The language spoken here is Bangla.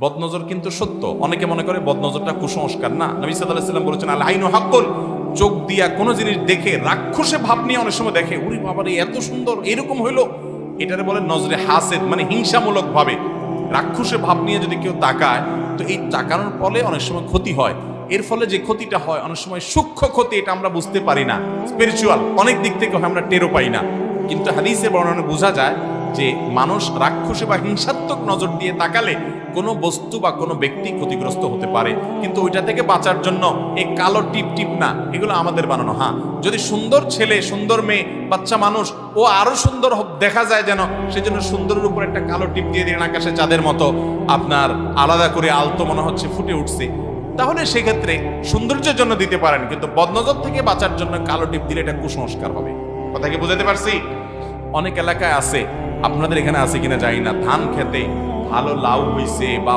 বদনজর কিন্তু সত্য। অনেকে মনে করে বদনজরটা কুসংস্কার। না, নবী সাল্লাহ সাল্লাম বলেছেন আল আইনু হাক্কুল চোখ দিয়া কোনো জিনিস দেখে রাক্ষসে ভাব নিয়ে অনেক সময় দেখে, উরি বাবারে, এত সুন্দর, এরকম হইল? এটারে বলে নজরে হাসেদ মানে হিংসামূলক ভাবে। রাক্ষসে ভাব নিয়ে যদি কেউ তাকায়, তো এই তাকানোর ফলে অনেক সময় ক্ষতি হয়। এর ফলে যে ক্ষতিটা হয়, অনেক সময় সূক্ষ্ম ক্ষতি, এটা আমরা বুঝতে পারি না। স্পিরিচুয়াল অনেক দিক থেকে আমরা টেরও পাই না। কিন্তু হাদিসে বর্ণনা বোঝা যায় যে মানুষ রাক্ষসে বা হিংসাত্মক নজর দিয়ে তাকালে কোনো বস্তু বা কোনো ব্যক্তি ক্ষতিগ্রস্ত হতে পারে। কিন্তু ওইটা থেকে বাঁচার জন্য এই কালো টিপ টিপ না, এগুলো আমাদের বানানো হ্যাঁ। যদি সুন্দর ছেলে, সুন্দর মেয়ে, বাচ্চা মানুষ, ও আরও সুন্দর দেখা যায় যেন, সেজন্য সুন্দরের উপর একটা কালো টিপ দিয়ে দিন আকাশে চাঁদের মতো। আপনার আলাদা করে আলতো মনে হচ্ছে ফুটে উঠছে। তাহলে সেক্ষেত্রে সৌন্দর্যের জন্য দিতে পারেন, কিন্তু বদনজর থেকে বাঁচার জন্য কালো টিপ দিলে এটা কুসংস্কার হবে। কথা কি বুঝাতে পারছি? অনেক এলাকায় আছে আপনাদের এখানে আছে কিনা জানি না। ধান খেতে ভালো লাউ হইছে বা